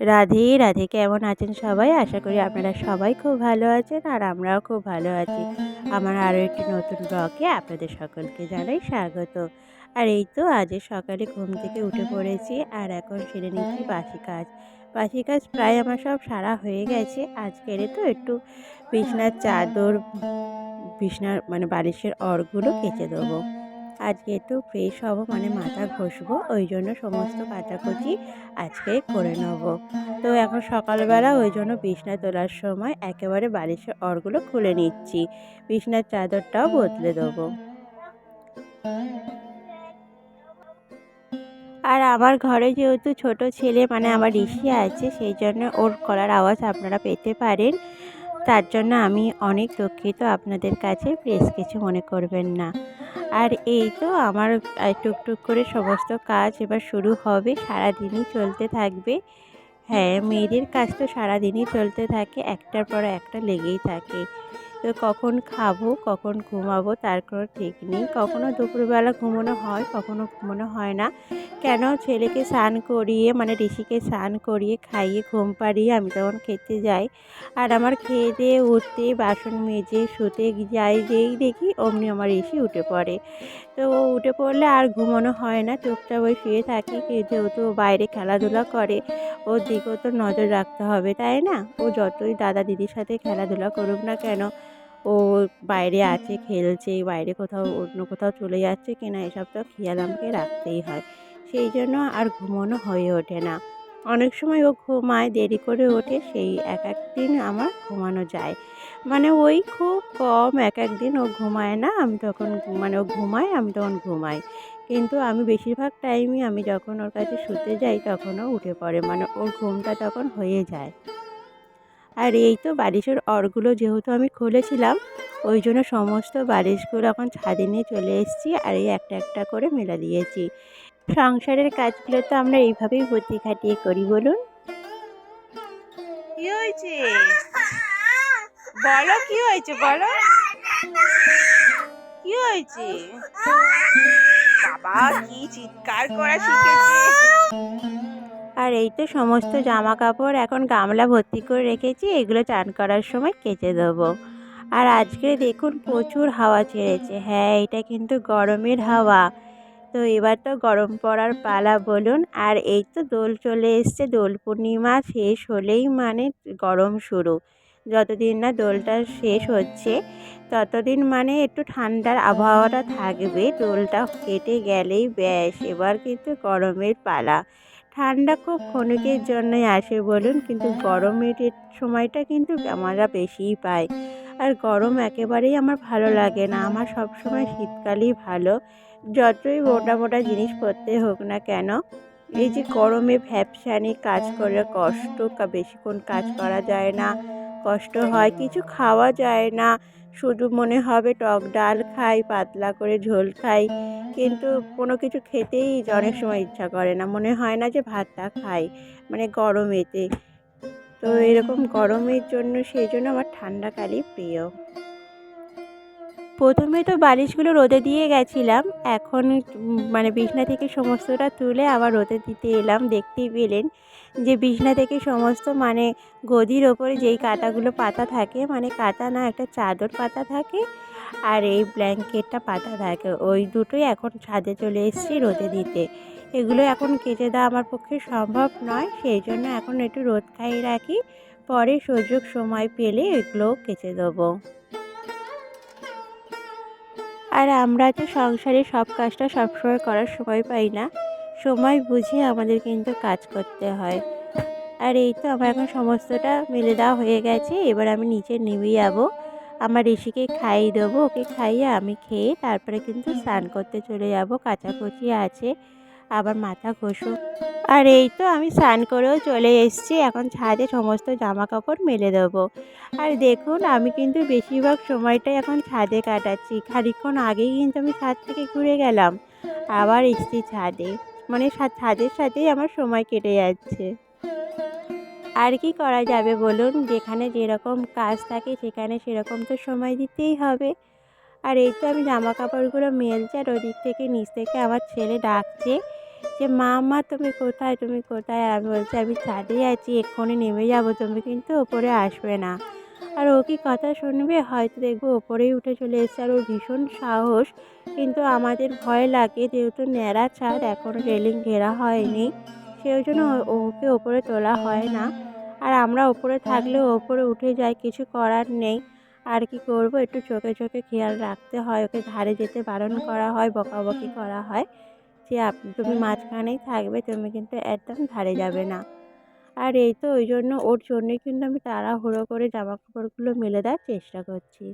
রাধে রাধে। কেমন আছেন সবাই? আশা করি আপনারা সবাই খুব ভালো আছেন আর আমরাও খুব ভালো আছি। আমার আরও একটি নতুন ব্লগে আপনাদের সকলকে জানাই স্বাগত। আর এই তো আজ সকালে ঘুম থেকে উঠে পড়েছি আর এখন সেরে নিচ্ছি বাসি কাজ। বাসি কাজ প্রায় আমার সব সারা হয়ে গেছে। আজকের তো একটু বিছনার চাদর, বিছনার মানে বালিশের অরগুলো কেচে দেবো। আজকে একটু ফ্রেশ হব মানে মাথা ঘষবো, ওই জন্য সমস্ত কাচাকুচি আজকে করে নেব। তো এখন সকালবেলা ওই জন্য বিছনা তোলার সময় একেবারে বালিশের অরগুলো খুলে নিচ্ছি। বিছনার চাদরটাও বদলে দেবো। আর আমার ঘরে যেহেতু ছোট ছেলে মানে আমার ঋষি আছে, সেই জন্য ওর কলার আওয়াজ আপনারা পেতে পারেন। তার জন্য আমি অনেক দুঃখিত, আপনাদের কাছে প্রেস কিছু মনে করবেন না। আর এই তো আমার টুকটুক করে সমস্ত কাজ এবার শুরু হবে, সারাদিনই চলতে থাকবে। হ্যাঁ মেয়েদের কাজ তো সারাদিনই চলতে থাকে, একটার পর একটা লেগেই থাকে। তো কখন খাব, কখন ঘুমাবো, তার কোনো ঠিক নেই। কখনও দুপুরবেলা ঘুমানো হয় কখনও ঘুমানো হয় না। কেন? ছেলেকে স্নান করিয়ে মানে ঋষিকে স্নান করিয়ে, খাইয়ে, ঘুম পাড়িয়ে আমি তখন খেতে যাই। আর আমার খেয়ে দিয়ে উঠতে, বাসন মেজে, শুতে যাই, যেই দেখি অমনি আমার ঋষি উঠে পড়ে। তো উঠে পড়লে আর ঘুমানো হয় না, চুপচাপ ওই শুয়ে থাকি যেহেতু বাইরে খেলাধুলা করে, ওর দিকেও তো নজর রাখতে হবে, তাই না? ও যতই দাদা দিদির সাথে খেলাধুলা করুক না কেন ও বাইরে আছে খেলছে বাইরে কোথাও অন্য কোথাও চলে যাচ্ছে কিনা এসব তো খেয়াল আমাকে রাখতেই হয়। সেই জন্য আর ঘুমানো হয়ে ওঠে না। অনেক সময় ও ঘুমায় দেরি করে ওঠে সেই এক এক দিন আমার ঘুমানো যায়। মানে ওই খুব কম এক এক দিন ও ঘুমায় না আমি তখন মানে ও ঘুমায় আমি তখন ঘুমাই। কিন্তু আমি বেশিরভাগ টাইমই আমি যখন ওর কাছে শুতে যাই তখনও উঠে পড়ে মানে ওর ঘুমটা তখন হয়ে যায়। আর এই তো বালিশের অরগুলো যেহেতু আমি খুলেছিলাম, ওই জন্য সমস্ত বালিশগুলো এখন ছাদে নিয়ে চলে এসেছি আর এই একটা একটা করে মেলা দিয়েছি। সংসারের কাজগুলো তো আমরা এইভাবেই বুদ্ধি খাটিয়ে করি, বলুন। কি হয়েছে? বলো, কি হয়েছে বলো? কি হয়েছে? বাবা, কি চিৎকার করা শিখেছে? আর এই তো সমস্ত জামা কাপড় এখন গামলা ভর্তি করে রেখেছি এগুলো চান করার সময় কেচে দেবো। আর আজকে দেখুন প্রচুর হাওয়া ছেড়েছে। হ্যাঁ এটা কিন্তু গরমের হাওয়া। তো এবার তো গরম পড়ার পালা বলুন। আর এই তো দোল চলে এসছে দোল পূর্ণিমা শেষ হলেই মানে গরম শুরু। যতদিন না দোলটা শেষ হচ্ছে ততদিন মানে একটু ঠান্ডার আবহাওয়াটা থাকবে। দোলটা কেটে গেলেই ব্যাস এবার কিন্তু গরমের পালা। ঠান্ডা খুব ক্ষণিকের জন্যই আসে বলুন, কিন্তু গরমের সময়টা কিন্তু আমরা বেশিই পাই। আর গরম একেবারেই আমার ভালো লাগে না। আমার সব সময় শীতকালই ভালো। যতই মোটা মোটা জিনিস পরতে হোক না কেন, এই যে গরমে ভ্যাপসানি কাজ করে কষ্ট বেশিক্ষণ কাজ করা যায় না, কষ্ট হয়, কিছু খাওয়া যায় না শুধু মনে হবে টক ডাল খাই, পাতলা করে ঝোল খাই, কিন্তু কোনো কিছু খেতেই অনেক সময় ইচ্ছা করে না। মনে হয় না যে ভাতটা খাই মানে গরমেতে। তো এরকম গরমের জন্য সেই জন্য আমার ঠান্ডাকালই প্রিয়। প্রথমে তো বালিশগুলো রোদে দিয়ে গেছিলাম। এখন মানে বিছনা থেকে সমস্তটা তুলে আবার রোদে দিতে এলাম। দেখতেই পেলেন যে বিছনা থেকে সমস্ত মানে গদির ওপরে যেই কাঁথাগুলো পাতা থাকে মানে কাঁথা না, একটা চাদর পাতা থাকে আর এই ব্ল্যাঙ্কেটটা পাতা থাকে। ওই দুটোই এখন ছাদে চলে এসেছি রোদে দিতে। এগুলো এখন কেটে দেওয়া আমার পক্ষে সম্ভব নয়, সেই জন্য এখন একটু রোদ খাইয়ে রাখি। পরে সুযোগ সময় পেলে এগুলোও কেচে দেবো। আর আমরা তো সংসারে সব কাজটা সবসময় করার সময় পাই না। সময় বুঝে আমাদের কিন্তু কাজ করতে হয়। আর এই তো আমার এখন সমস্তটা মেলে দেওয়া হয়ে গেছে, এবার আমি নিচে নেমে যাব। আমার ঋষিকে খাইয়ে দেবো, ওকে খাইয়ে আমি খেয়ে তারপরে কিন্তু স্নান করতে চলে যাব। কাচাকুচি আছে আবার মাথা ঘষো। আর এই তো আমি স্নান করেও চলে এসেছি, এখন ছাদে সমস্ত জামা কাপড় মেলে দেবো। আর দেখুন, আমি কিন্তু বেশিরভাগ সময়টাই এখন ছাদে কাটাচ্ছি। খানিক্ষণ আগেই কিন্তু আমি ছাদ থেকে ঘুরে গেলাম, আবার এসছি ছাদে। মানে ছাদের সাথেই আমার সময় কেটে যাচ্ছে। আর কি করা যাবে বলুন? যেখানে যেরকম কাজ থাকে, সেখানে সেরকম তো সময় দিতেই হবে। আর এই তো আমি জামা কাপড়গুলো মেলছি, আর ওদিক থেকে নিচ থেকে আমার ছেলে ডাকছে। যে মা মা তুমি কোথায়? তুমি কোথায়? আর আমি বলছি, আমি ছাদে আছি, এক্ষুনি নেমে যাব, তুমি কিন্তু ওপরে আসবে না। আর ও কি কথা শুনবে? হয়তো দেখব ওপরেই উঠে চলে এসেছে। আর ওর ভীষণ সাহস, কিন্তু আমাদের ভয় লাগে যেহেতু ন্যাড়া ছাদ এখনও রেলিং ঘেরা হয়নি। সেই জন্য ও- ওকে ওপরে তোলা হয় না। আর আমরা ওপরে থাকলেও ওপরে উঠে যাই, কিছু করার নেই। আর কি করব? একটু চোখে চোখে খেয়াল রাখতে হয়। ওকে ধারে যেতে বারণ করা হয়, বকাবকি করা হয়। যে আপ তুমি মাঝখানেই থাকবে তুমি কিন্তু একদম ধারে যাবে না। আর এই তো ওই জন্য ওর জন্যই কিন্তু আমি তাড়াহুড়ো করে জামা কাপড়গুলো মেলে দেওয়ার চেষ্টা করছি।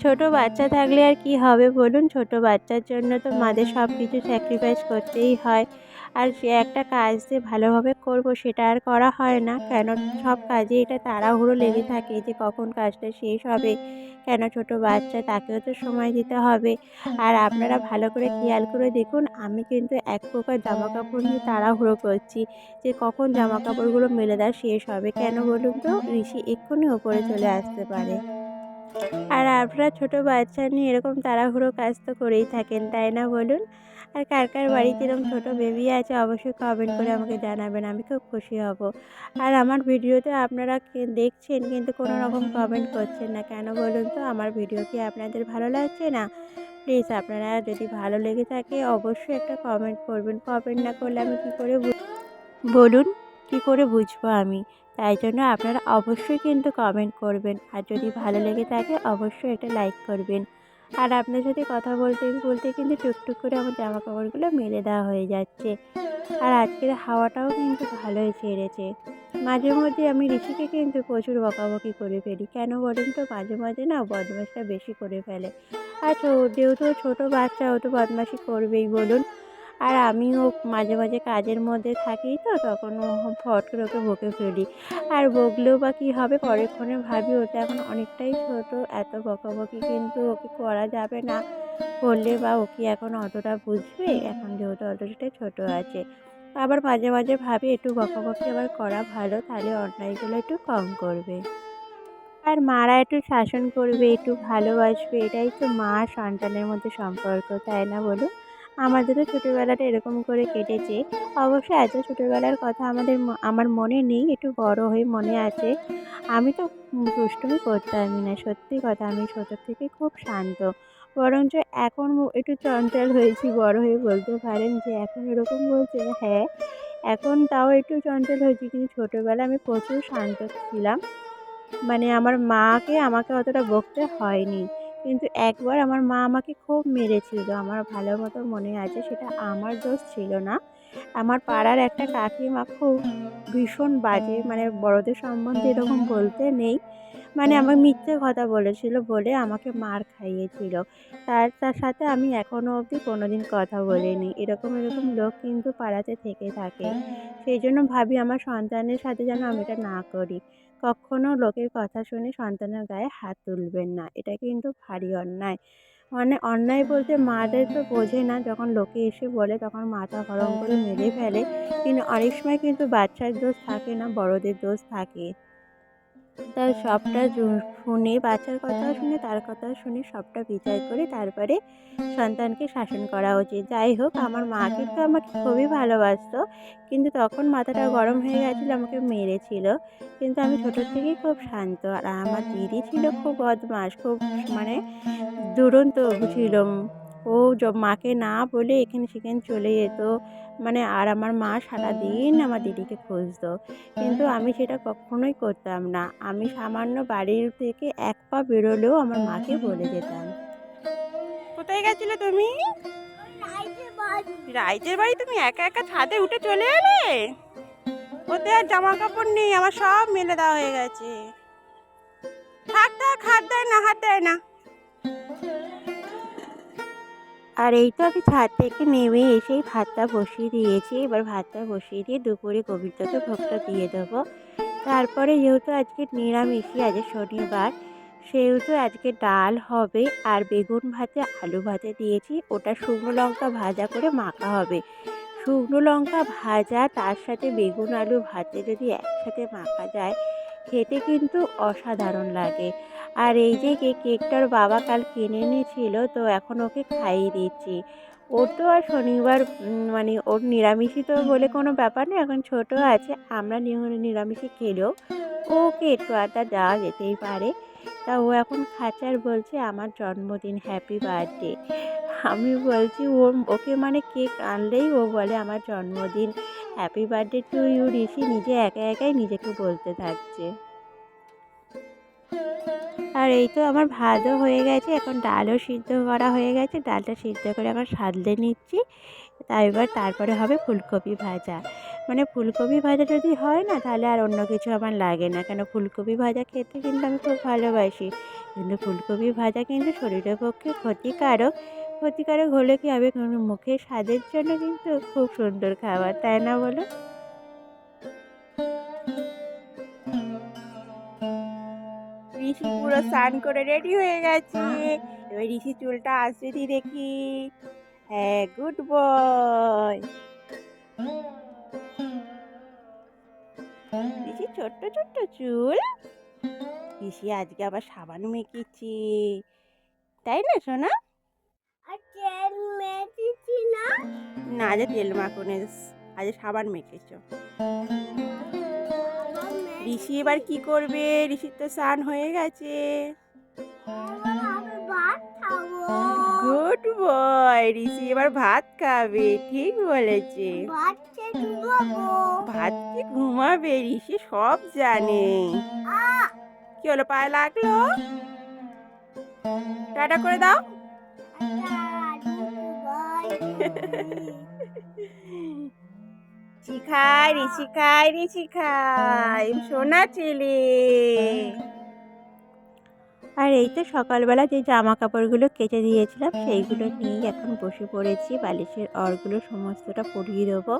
ছোট বাচ্চা থাকলে আর কি হবে বলুন? ছোট বাচ্চার জন্য তো মাদের সব কিছু স্যাক্রিফাইস করতেই হয়। আর একটা কাজ যে ভালোভাবে করব সেটা আর করা হয় না। কেন? সব কাজে এটা তাড়াহুড়ো লেগে থাকে যে কখন কাজটা শেষ হবে। কেন? ছোট বাচ্চা, তাকেও তো সময় দিতে হবে। আর আপনারা ভালো করে খেয়াল করে দেখুন, আমি কিন্তু এক প্রকার জামা কাপড় নিয়ে তাড়াহুড়ো করছি যে কখন জামা কাপড়গুলো মেলে দেওয়া শেষ হবে। কেন বলুন তো? ঋষি এক্ষুনি ওপরে চলে আসতে পারে। আর আপনারা ছোট বাচ্চা নিয়ে এরকম তাড়াহুড়ো কাজ তো করেই থাকেন, তাই না বলুন? আর কার কার বাড়িতে এরকম ছোটো বেবি আছে অবশ্যই কমেন্ট করে আমাকে জানাবেন আমি খুব খুশি হব। আর আমার ভিডিওতে আপনারা দেখছেন কিন্তু কোনো রকম কমেন্ট করছেন না কেন বলুন তো? আমার ভিডিও কি আপনাদের ভালো লাগছে না? প্লিজ আপনারা যদি ভালো লেগে থাকে অবশ্যই একটা কমেন্ট করবেন। কমেন্ট না করলে আমি কী করে বলুন কী করে বুঝব আমি? তাই জন্য আপনারা অবশ্যই কিন্তু কমেন্ট করবেন। আর যদি ভালো লেগে থাকে অবশ্যই একটা লাইক করবেন। আর আপনার সাথে কথা বলতে বলতে কিন্তু টুকটুক করে আমার জামা কাপড়গুলো মেলে দেওয়া হয়ে যাচ্ছে। আর আজকের হাওয়াটাও কিন্তু ভালোই ছেড়েছে। মাঝে মধ্যে আমি ঋষিকে কিন্তু প্রচুর বকাবকি করে ফেলি। কেন বলেন তো? মাঝে মাঝে না বদমাশটা বেশি করে ফেলে। আর যেহেতু ছোটো বাচ্চা, ও তো বদমাশি করবেই, বলুন। আর আমিও মাঝে মাঝে কাজের মধ্যে থাকি তো, তখন ফট করে ওকে বকে ফেলি। আর বকলেও বা কী হবে পরেক্ষণে ভাবি ওটা এখন অনেকটাই ছোট, এত বকাবকি কিন্তু ওকে করা যাবে না। করলে বা ও কি এখন অতটা বুঝবে? এখন যেহেতু অতটা ছোট আছে। আবার মাঝে মাঝে ভাবি একটু বকাবকি আবার করা ভালো, তাহলে অন্যায়গুলো একটু কম করবে। আর মারা একটু শাসন করবে, একটু ভালোবাসবে, এটাই তো মা সন্তানের মধ্যে সম্পর্ক, তাই না বলুন? আমাদেরও ছোটোবেলাটা এরকম করে কেটেছে। অবশ্য এত ছোটোবেলার কথা আমাদের আমার মনে নেই, একটু বড় হয়ে মনে আছে। আমি তো দুষ্টুমি করতামই না, সত্যি কথা আমি ছোটোর থেকে খুব শান্ত। বরঞ্চ এখন একটু চঞ্চল হয়েছি, বড় হয়ে বলতে পারেন যে এখন এরকম বলছে হ্যাঁ এখন তাও একটু চঞ্চল হয়েছি, কিন্তু ছোটোবেলায় আমি প্রচুর শান্ত ছিলাম। মানে আমার মাকে আমাকে অতটা বকতে হয়নি। কিন্তু একবার আমার মা আমাকে খুব মেরেছিল। আমার ভালো মতো মনে আছে, সেটা আমার দোষ ছিল না। আমার পাড়ার একটা কাকিমা খুব ভীষণ বাজে মানে বড়দের সম্বন্ধে এরকম বলতে নেই। মানে আমার মিথ্যে কথা বলেছিল বলে আমাকে মার খাইয়েছিল। তার তার সাথে আমি এখনও অবধি কোনো দিন কথা বলিনি। এরকম এরকম লোক কিন্তু পাড়াতে থেকে থাকে। সেই জন্য ভাবি আমার সন্তানের সাথে যেন আমি এটা না করি। কখনো লোকের কথা শুনে সন্তানের গায়ে হাত তুলবেন না। এটা কিন্তু ভারী অন্যায়। মানে অন্যায় বলতে মাদের তো বোঝে না, যখন লোকে এসে বলে তখন মাথা গরম করে মেরে ফেলে। কিন্তু অনেক সময় কিন্তু বাচ্চার দোষ থাকে না, বড়দের দোষ থাকে। তার সবটা শুনে, বাচ্চার কথাও শুনে, তার কথা শুনে সবটা বিচার করে তারপরে সন্তানকে শাসন করা উচিত। যাই হোক, আমার মা কিন্তু আমাকে খুবই ভালোবাসতো। কিন্তু তখন মাথাটা গরম হয়ে গেছিল, আমাকে মেরেছিল। কিন্তু আমি ছোটোর থেকেই খুব শান্ত। আর আমার দিদি ছিল খুব বদমাস খুব মানে দুরন্ত ছিল। ও মাকে না বলে এখানে সেখানে চলে যেত। মানে আর আমার মা সারাদিন আমার দিদিকে খুঁজতো। কিন্তু আমি সেটা কখনোই করতাম না। আমি সামান্য বাড়ির থেকে এক পা বেরোলেও আমার মাকে বলে যেতাম। কোথায় গেছিলে তুমি? রাইজের বাড়ি। তুমি একা একা ছাদে উঠে চলে এলে? ওতে আর জামা কাপড় নেই? আমার সব মেলে দেওয়া হয়ে গেছে। থাক থাক হাত দেয় না, হাত দেয় না। আর এই তো আমি ছাদ থেকে নেমে এসেই ভাতটা বসিয়ে দিয়েছি। এবার ভাতটা বসিয়ে দিয়ে দুপুরে কবিতাকে ভোগটা দিয়ে দেবো। তারপরে যেহেতু আজকে নিরামিষই আছে শনিবার, সেহেতু আজকে ডাল হবে আর বেগুন ভাতে, আলু ভাতে দিয়েছি। ওটা শুকনো লঙ্কা ভাজা করে মাখা হবে। শুকনো লঙ্কা ভাজা, তার সাথে বেগুন, আলু ভাতে যদি একসাথে মাখা যায়, খেতে কিন্তু অসাধারণ লাগে। আর এই যে কেক কেকটার বাবা কাল কিনে এনেছিল, তো এখন ওকে খাইয়ে দিচ্ছি। ওর তো আর শনিবার মানে ওর নিরামিষই তো বলে কোনো ব্যাপার নেই, এখন ছোট আছে, আমরা নি- নিরামিষই খেলেও ওকে একটু আধটা দেওয়া যেতেই পারে। তা ও এখন খাচার বলছে, আমার জন্মদিন হ্যাপি বার্থডে আমি বলছি ও ওকে মানে কেক আনলেই ও বলে, আমার জন্মদিন happy birthday to you Rishi. নিজে একা একাই নিজেকে বলতে থাকছে। আর এই তো আমার ভাতও হয়ে গেছে, এখন ডালও সিদ্ধ করা হয়ে গেছে, ডালটা সিদ্ধ করে এখন সাদলে নিচ্ছি। তাই এবার তারপরে হবে ফুলকপি ভাজা। মানে ফুলকপি ভাজা যদি হয় না, তাহলে আর অন্য কিছু আমার লাগে না, কেন ফুলকপি ভাজা খেতে কিন্তু আমি খুব ভালোবাসি। কিন্তু ফুলকপি ভাজা কিন্তু শরীরের পক্ষে ক্ষতিকারক। ক্ষতিকারক হলে কি হবে? মুখের স্বাদের জন্য কিন্তু খুব সুন্দর খাবার, তাই না বলো? ঋষি পুরো স্নান করে রেডি হয়ে গেছে। এবার ঋষি চুলটা আসবে দেখি। হ্যাঁ গুড বয় ঋষি ছোট্ট ছোট্ট চুল। ঋষি আজকে আবার সাবান মেখেছি। তাই না সোনা? না? আজ তেল মাখনে আজ সাবান মেখেছো। ঋষি এবার কি করবে? ঋষির তো স্নান হয়ে গেছে। গুড বয় ঋষি এবার ভাত খাবে ঠিক বলেছে। ভাত কি ঘুমাবে ঋষি সব জানে। কি হলো পায়ে লাগল? টাটা করে দাও। শিখাই রে শিখাই। সোনা ছেলে আর এই তো সকালবেলা যে জামা কাপড়গুলো কেটে দিয়েছিলাম, সেইগুলো নিয়ে এখন বসে পড়েছি। বালিশের অরগুলো সমস্তটা পরিয়ে দেবো।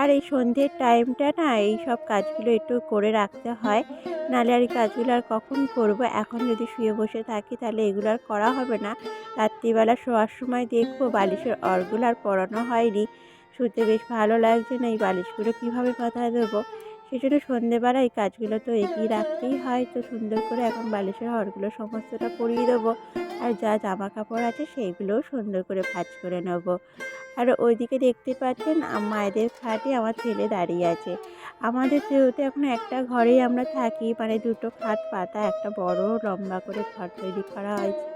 আর এই সন্ধ্যের টাইমটা না, এই সব কাজগুলো একটু করে রাখতে হয়। নাহলে আর এই কাজগুলো আর কখন করব? এখন যদি শুয়ে বসে থাকি, তাহলে এগুলো আর করা হবে না। রাত্রিবেলা শোয়ার সময় দেখব বালিশের অরগুলো আর পরানো হয়নি। শুতে বেশ ভালো লাগছে না এই বালিশগুলো কীভাবে পাতায় দেবো? সেই জন্য সন্ধেবেলা এই কাজগুলো তো এগিয়ে রাখতেই হয়, তো সুন্দর করে এখন বালিশের হরগুলো সমস্তটা পরিয়ে দেবো। আর যা জামা কাপড় আছে সেইগুলোও সুন্দর করে ভাঁজ করে নেব। আর ওইদিকে দেখতে পাচ্ছেন মায়েদের খাটে আমার ছেলে দাঁড়িয়ে আছে। আমাদের যেহেতু এখন একটা ঘরেই আমরা থাকি মানে দুটো খাট পাতা, একটা বড় লম্বা করে ঘর তৈরি করা হয়েছে।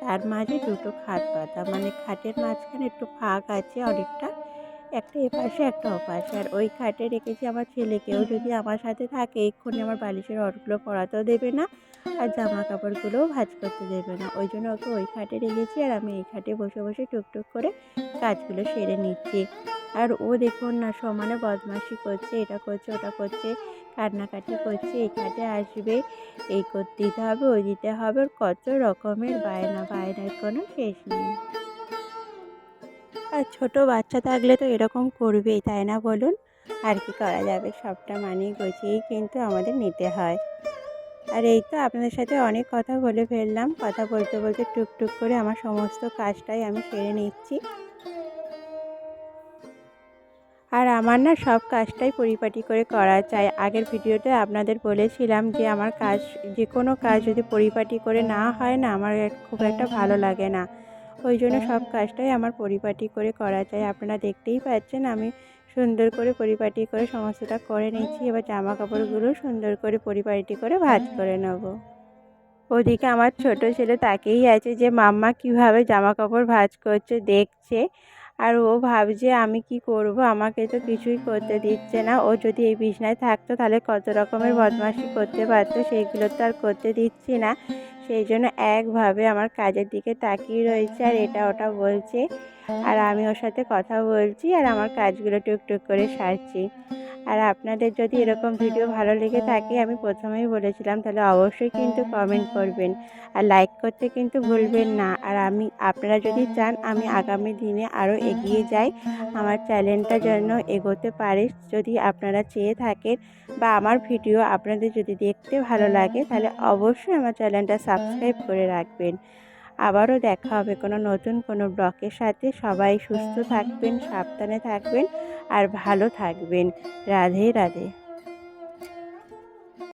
তার মাঝে দুটো খাট পাতা মানে খাটের মাঝখানে একটু ফাঁক আছে অনেকটা একটা এপাশে একটা ওপাশে। আর ওই খাটে রেখেছি আমার ছেলেকেও যদি আমার সাথে থাকে এক্ষুনি আমার বালিশের অরগুলো পরাতেও দেবে না আর জামা কাপড়গুলোও ভাঁজ করতে দেবে না। ওই জন্য ওকে ওই খাটে রেখেছি আর আমি এই খাটে বসে বসে টুকটুক করে কাজগুলো সেরে নিচ্ছি। আর ও দেখুন না সমানে বদমাশি করছে এটা করছে ওটা করছে কান্নাকাটি করছে। এই খাটে আসবে এই করতে দিতে হবে ওই দিতে হবে কত রকমের বায়না বায়নার কোনো শেষ নেই। আর ছোটো বাচ্চা থাকলে তো এরকম করবেই, তাই না বলুন? আর কি করা যাবে? সবটা মানিয়ে গুছিয়েই কিন্তু আমাদের নিতে হয়। আর এই তো আপনাদের সাথে অনেক কথা বলে ফেললাম। কথা বলতে বলতে টুকটুক করে আমার সমস্ত কাজটাই আমি সেরে নিচ্ছি। আর আমার না সব কাজটাই পরিপাটি করে করা চাই। আগের ভিডিওতে আপনাদের বলেছিলাম যে আমার কাজ, যে কোনো কাজ যদি পরিপাটি করে না হয় না, আমার খুব একটা ভালো লাগে না। ওই জন্য সব কাজটাই আমার পরিপাটি করে করা চাই আপনারা দেখতেই পাচ্ছেন আমি সুন্দর করে পরিপাটি করে সমস্তটা করে নিচ্ছি এবার জামা কাপড়গুলো সুন্দর করে পরিপাটি করে ভাঁজ করে নেব। ওদিকে আমার ছোট ছেলে তাকেই আছে যে মাম্মা কীভাবে জামা কাপড় ভাঁজ করছে দেখছে। আর ও ভাবছে আমি কি করব? আমাকে তো কিছুই করতে দিচ্ছে না। ও যদি এই বিছনায় থাকতো তাহলে কত রকমের বদমাশি করতে পারতো। সেইগুলো তো আর করতে দিচ্ছি না। সেই জন্য একভাবে আমার কাজের দিকে তাকিয়ে রয়েছে আর এটা ওটা বলছে। আর আমি ওর সাথে কথা বলছি আর আমার কাজগুলো টুকটুক করে সারছি। আর আপনাদের যদি এরকম ভিডিও ভালো লেগে থাকে, আমি প্রথমেই বলেছিলাম, তাহলে অবশ্যই কিন্তু কমেন্ট করবেন। আর লাইক করতে কিন্তু ভুলবেন না। আর আমি, আপনারা যদি চান, আমি আগামী দিনে আরও এগিয়ে যাই। আমার চ্যানেলটা যেন এগোতে পারে, যদি আপনারা চেয়ে থাকেন বা আমার ভিডিও আপনাদের যদি দেখতে ভালো লাগে, তাহলে অবশ্যই আমার চ্যানেলটা সাবস্ক্রাইব করে রাখবেন। আবারও দেখা হবে কোনো নতুন কোনো ব্লকের সাথে। সবাই সুস্থ থাকবেন, সাবধানে থাকবেন আর ভালো থাকবেন। রাধে রাধে।